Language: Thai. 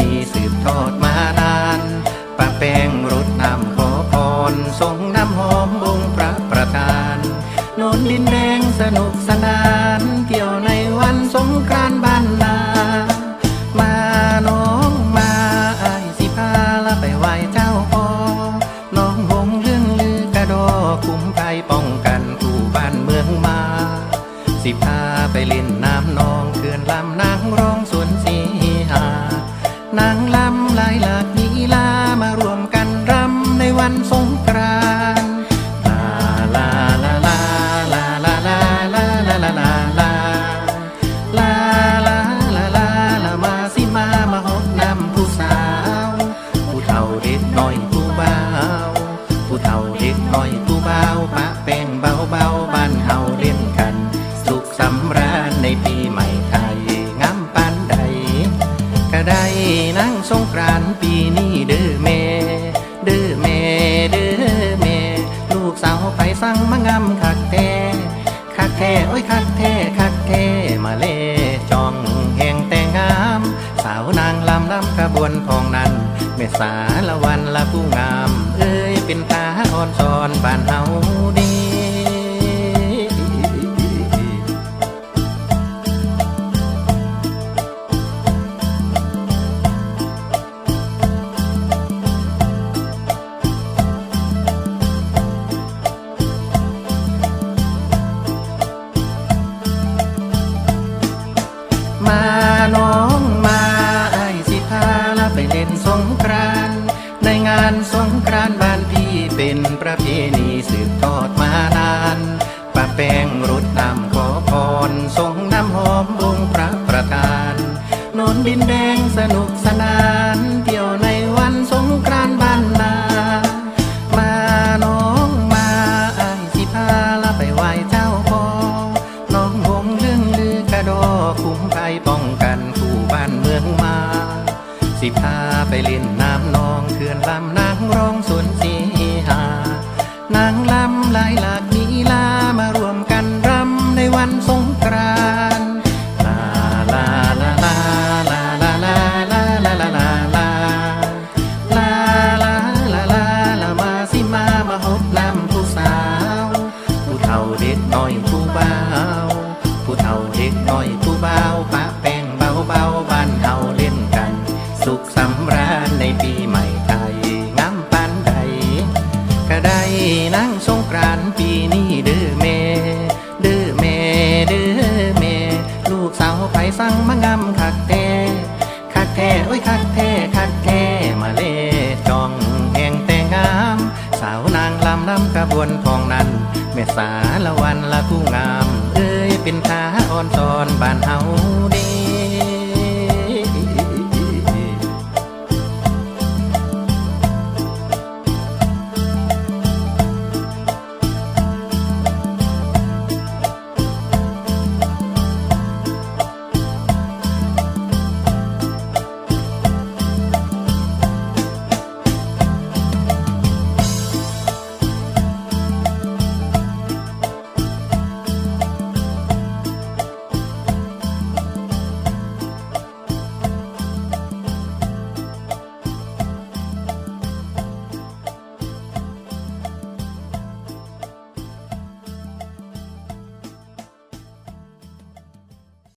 ณีสืบทอดมานานปะแป้งรดน้ำขอพรส่งน้ำหอมองค์พระประธานโนนดินแดงสนุกสนาน เที่ยวในวันสงกรานต์บ้านนา มาน้องมาไอายสิพาละไปไหว้เจ้าพ่อน้องหงเรื่องลือกระดอคุ้มภัยป้องกันผู้บ้านเมืองมา สิพาไปเล่นน้ำนองเขื่อนลำ รานลาลาลาลาลาลาลาลาลาลาลาลาลาลาลาลาลามาสิมามาหดน้ำผู้สาว ผู้เฒ่าเด็กน้อยผู้เบาผู้เฒ่าเด็กน้อยผู้เบาปะแป้งเบาเบาบ้านเฮาเล่นกัน สุขสำราญในปีใหม่ไทยงามปานใดก็ได้นั่งสงกรานต์ปีนี้เด้อแม่เด้อแม่เด้อแม่ลู กสาวไปสั่งมางามคักแท้คักแท้โอ้ยคักแท้คักแท้มาเล่จองแห่งแต่งงาม สาวนางลำลำขบวนทองนั้นแม่สาละวันละผู้งาม เอ้ยเป็นตาอ่อนซอนบ้านเฮาดี มาน้องมาไอสิพาละไปเล่นสงกรานในงานสงกรานบ้านพี่เป็นประเพณีสืบทอดมานานปะแป้งรดน้ำขอพรส่งน้ำหอมองค์พระประธานโนนดินแดงสนุกสนานเที่ยวในวันสงกรานบ้านนา สิพาไปเล่นน้ำนองเขื่อนลำนางร้องสวนสีหานางลำหลายหลากลีลามารวมกันรำในวันสงกรานลาลาลาลาลาลาลาลาลาลาลาลาลาลาลาลาลามาสิมามาหดน้ำผู้สาว ผู้เฒ่าเด็กน้อยผู้เบาผู้เฒ่าเด็กน้อยผู้เบาปะแป้งเบาเบาบ้านเฮา สุขสำราญในปีใหม่ไทยงามปานใดก็ได้นั่งสงกรานต์ปีนี้เด้อแม่เด้อแม่เด้อแม่ลูกสาวไปสั่งมางำคักแท้คักแท้โอ้ยคักแท้คักแท้มาเล่จองแห่งแต่งาม สาวนางลำลำกระบวนทองนั้นแม่สาละวันละผู้งาม เอ้ยเป็นทาอ่อนซอนบ้านเฮาเดี